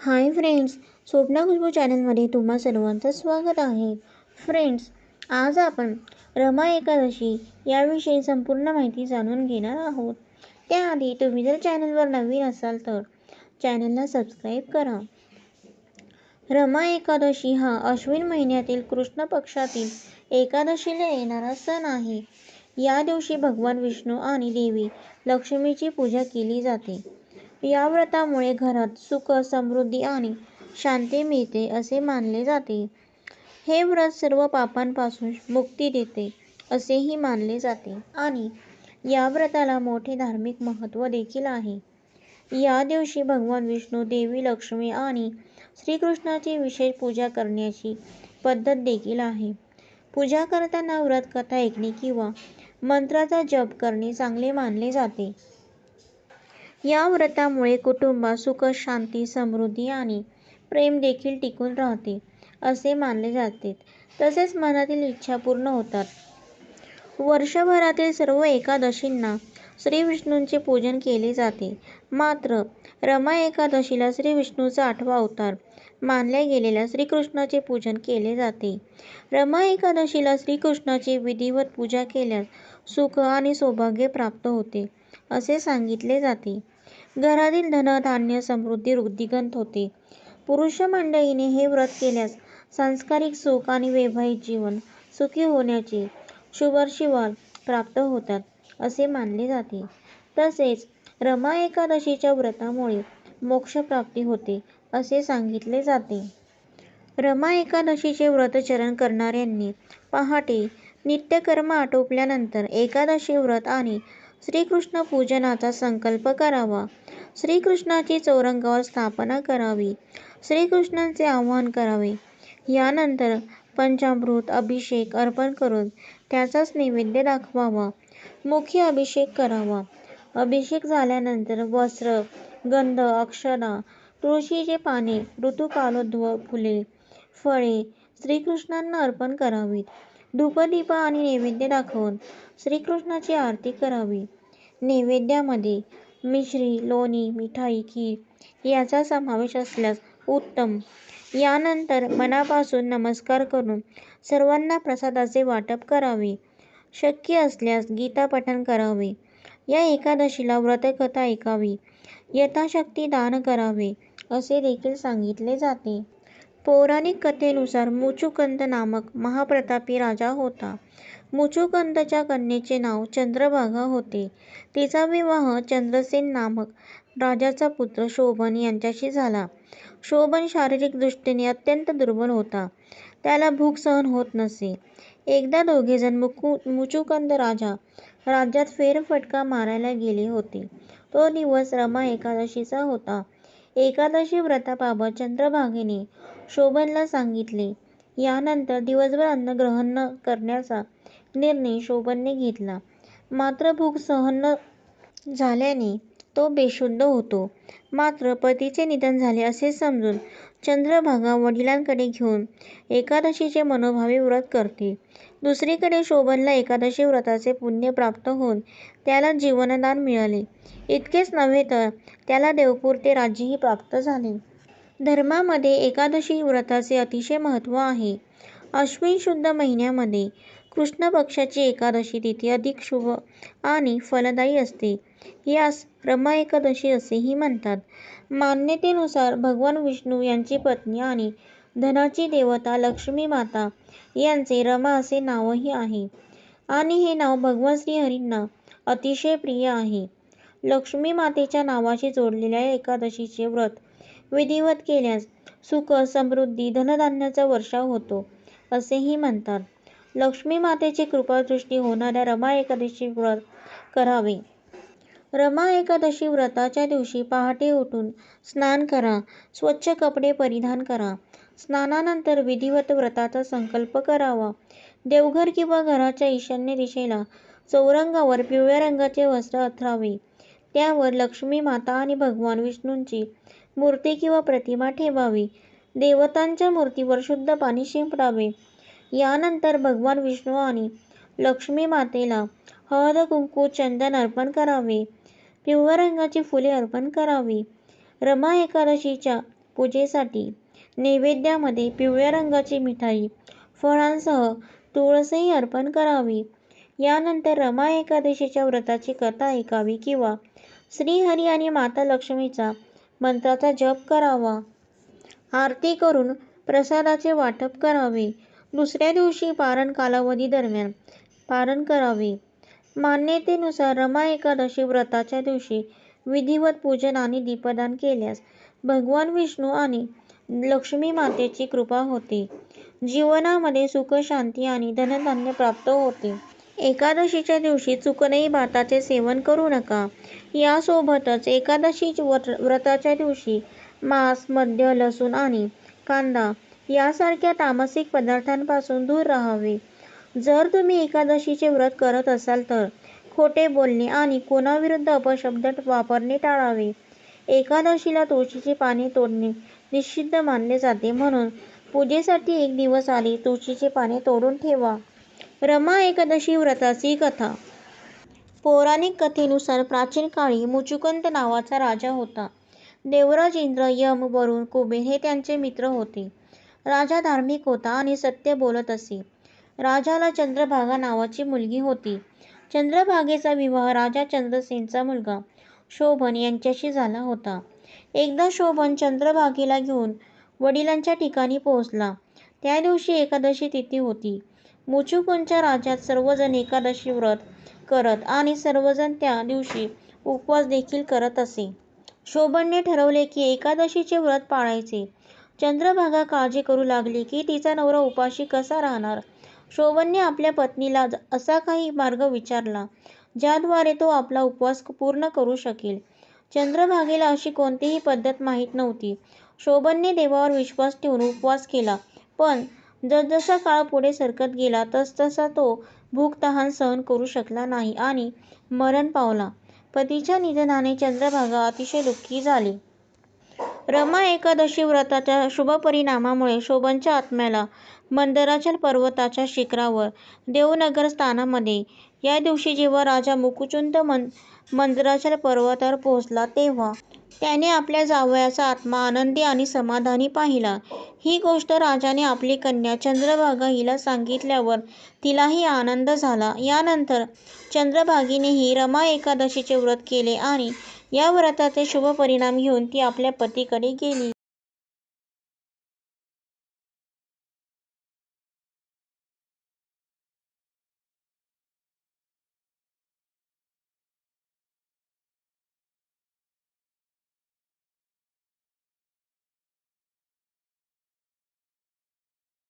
Hi friends Swapna Khushboo चॅनलमध्ये तुम्हा सर्वांचं स्वागत आहे. फ्रेंड्स आज आपण रमा एकादशी याविषयी संपूर्ण माहिती जाणून घेणार आहोत. त्याआधी तुम्ही जर चॅनलवर नवीन असाल तर चॅनलला सबस्क्राईब करा. रमा एकादशी हा अश्विन महिन्यातील कृष्ण पक्षातील एकादशीला येणारा सण आहे. या दिवशी भगवान विष्णू आणि देवी लक्ष्मीची पूजा केली जाते. या व्रतामुळे घरात सुख समृद्धी आणि शांती मिळते असे मानले जाते. हे व्रत सर्व पापांपासून मुक्ती देते असेही मानले जाते आणि या व्रताला मोठे धार्मिक महत्त्व देखील आहे. या दिवशी भगवान विष्णू देवी लक्ष्मी आणि श्रीकृष्णाची विशेष पूजा करण्याची पद्धत देखील आहे. पूजा करताना व्रत कथा ऐकणे किंवा मंत्राचा जप करणे चांगले मानले जाते. या व्रतामुळे कुटुंबात सुख शांती समृद्धी आणि प्रेम देखील टिकून राहते असे मानले जाते. तसेच मनातील इच्छा पूर्ण होतात. वर्षभरातील सर्व एकादशींना श्री विष्णूंचे पूजन केले जाते. मात्र रमा एकादशीला श्री विष्णूचा आठवा अवतार मानल्या गेलेल्या श्रीकृष्णाचे पूजन केले जाते. रमा एकादशीला श्रीकृष्णाची विधिवत पूजा केल्यास सुख आणि सौभाग्य प्राप्त होते. असे सांगितले जाते. घरातील धन धान्य समृद्धी वृद्धिगंत होते. पुरुष मंडळीने हे व्रत केल्यास सांस्कारिक सुख आणि वैवाहिक जीवन सुखी होण्याचे शुभाशीर्वाद प्राप्त होतात असे मानले जाते. तसेच रमा एकादशीच्या व्रतामुळे मोक्षप्राप्ती होते असे सांगितले जाते. रमा एकादशीचे व्रतचरण करणाऱ्यांनी पहाटे नित्यकर्म आटोपल्यानंतर एकादशी व्रत आणि श्रीकृष्ण पूजनाचा संकल्प करावा. श्रीकृष्णाची चौरंगावर स्थापना करावी. श्रीकृष्णांचे आवाहन करावे. यानंतर पंचामृत अभिषेक अर्पण करून त्याचाच नैवेद्य दाखवावा. मुख्य अभिषेक करावा. अभिषेक झाल्यानंतर वस्त्र गंध अक्षरा तुळशीचे पाने ऋतुकालोद्भव फुले फळे श्रीकृष्णांना अर्पण करावीत. धूपदीप आणि नैवेद्य दाखवून श्रीकृष्णाची आरती करावी. नैवेद्यामध्ये मिश्री लोणी मिठाई खीर याचा समावेश असल्यास उत्तम. यानंतर मनापासून नमस्कार करून सर्वांना प्रसादाचे वाटप करावे. शक्य असल्यास गीता पठण करावे. या एकादशीला व्रतकथा ऐकावी. यथाशक्ती दान करावे असे देखील सांगितले जाते. पौराणिक कथेनुसार मुचुकंद नामक महाप्रतापी राजा होता. मुचुकंदच्या कन्येचे नाव चंद्रभागा होते. तिचा विवाह चंद्रसेन नामक राजाचा पुत्र शोभन यांच्याशी झाला. शोभन शारीरिक दृष्टीने अत्यंत दुर्बल होता. त्याला भूक सहन होत नसे. एकदा दोघेजण मुकु मुचुकंद राजा राज्यात फेरफटका मारायला गेले होते. तो दिवस रमा एकादशीचा होता. एकादशी व्रताबाबत चंद्रभागेने शोभनला सांगितले. यानंतर दिवसभर अन्न ग्रहण न करण्याचा निर्णय शोभनने घेतला. मात्र भूक सहन न झाल्याने तो बेशुद्ध होतो. मात्र पतीचे निधन झाले असे समजून चंद्रभागा वडिलांकडे घेऊन एकादशीचे मनोभावे व्रत करते. दुसरीकडे शोभनला एकादशी व्रताचे पुण्य प्राप्त होऊन त्याला जीवनदान मिळाले. इतकेच नव्हे तर त्याला देवपूर ते राज्यही प्राप्त झाले. धर्मामध्ये एकादशी व्रताचे अतिशय महत्त्व आहे. अश्विन शुद्ध महिन्यामध्ये कृष्ण पक्षाची एकादशी तिथी अधिक शुभ आणि फलदायी असते. यास रमा एकादशी असेही म्हणतात. मान्यतेनुसार भगवान विष्णू यांची पत्नी आणि धनाची देवता लक्ष्मी माता यांचे रमा असे नावही आहे. आणि हे नाव भगवान श्रीहरींना अतिशय प्रिय आहे. लक्ष्मी मातेच्या नावाशी जोडलेल्या एकादशीचे व्रत विधिवत केल्यास सुख समृद्धी धनधान्याचा वर्षाव होतो असेही म्हणतात. लक्ष्मी मातेची कृपादृष्टी होणाऱ्या रमा एकादशी व्रत करावे. रमा एकादशी व्रताच्या दिवशी पहाटे उठून स्नान करा स्वच्छ कपडे परिधान करा स्नानानंतर विधिवत व्रताचा संकल्प करावा. देवघर किंवा घराच्या ईशान्य दिशेला चौरंगावर पिवळ्या रंगाचे वस्त्र अथरावे. त्यावर लक्ष्मी माता आणि भगवान विष्णूंची मूर्ती किंवा प्रतिमा ठेवावी. देवतांच्या मूर्तीवर शुद्ध पाणी शिंपडावे. यानंतर भगवान विष्णू आणि लक्ष्मी मातेला हळद कुंकू चंदन अर्पण करावे पिवळ्या रंगाची फुले अर्पण करावी रमा एकादशीच्या पूजेसाठी नैवेद्यामध्ये पिवळ्या रंगाची मिठाई, फळांसह तुळसही अर्पण करावी. यानंतर रमा एकादशीच्या व्रताची कथा ऐकावी किंवा श्रीहरी आणि माता लक्ष्मीचा मंत्राचा जप करावा. आरती करून प्रसादाचे वाटप करावे. दुसऱ्या दिवशी पारण कालावधी दरम्यान पारण करावे. मान्यतेनुसार रमा एकादशी व्रताच्या दिवशी विधिवत पूजन आणि दीपदान केल्यास भगवान विष्णू आणि लक्ष्मी मातेची कृपा होते. जीवनामध्ये सुख, शांती आणि धनधान्य प्राप्त होते. एकादशीच्या दिवशी चुकूनही भाताचे सेवन करू नका. यासोबतच एकादशी व्रताच्या दिवशी मांस, मद्य, लसूण आणि कांदा यासारख्या तामसिक पदार्थांपासून दूर राहावे. जर तुम्ही एकादशीचे व्रत करत असाल तर खोटे बोलणे आणि कोणाविरुद्ध अपशब्द वापरणे टाळावे. एकादशीला तुळशीची पाने तोडणे निषिद्ध मानले जाते म्हणून पूजेसाठी एक दिवस आधी तुळशीची पाने तोडून ठेवा. रमा एकादशी व्रताची कथा पौराणिक कथेनुसार प्राचीन काळी मुचुकंत नावाचा राजा होता. देवराज इंद्र, यम, वरुण, कुबेर हे त्यांचे मित्र होते. राजा धार्मिक होता आणि सत्य बोलत असे. राजाला चंद्रभागा नावाची मुलगी होती. चंद्रभागेचा विवाह राजा चंद्रसेनचा मुलगा शोभन यांच्याशी झाला होता. एकदा शोभन चंद्रभागेला घेऊन वडिलांच्या ठिकाणी पोहोचला. त्या दिवशी एकादशी तिथी होती. मुचुकुंच्या राज्यात सर्वजण एकादशी व्रत करत आणि सर्वजण त्या दिवशी उपवास देखील करत असे. शोभनने ठरवले की एकादशीचे व्रत पाळायचे. चंद्रभागा काळजी करू लागली की तिचा नवरा उपाशी कसा राहणार. शोभनने आपल्या पत्नीला असा काही मार्ग विचारला ज्याद्वारे तो आपला उपवास पूर्ण करू शकेल. चंद्रभागेला अशी कोणतीही पद्धत माहीत नव्हती. शोभनने देवावर विश्वास ठेवून उपवास केला पण जसजसा काळ पुढे सरकत गेला तसतसा तो भूक-तहान सहन करू शकला नाही आणि मरण पावला. पतीच्या निधनाने चंद्रभागा अतिशय दुःखी झाली. रमा एकादशी व्रताच्या शुभपरिणामामुळे शोभनच्या आत्म्याला मंदराचल पर्वताच्या शिखरावर देवनगर स्थानामध्ये या दिवशी जेव्हा राजा मुकुचुंद मन मंदराचल पर्वतावर पोहोचला तेव्हा त्याने आपल्या जावयाचा आत्मा आनंदी आणि समाधानी पाहिला. ही गोष्ट राजाने आपली कन्या चंद्रभागा हिला सांगितल्यावर तिलाही आनंद झाला. यानंतर चंद्रभागीनेही रमा एकादशीचे व्रत केले आणि या व्रताचे शुभ परिणाम घेऊन ती आपल्या पतीकडे गेली.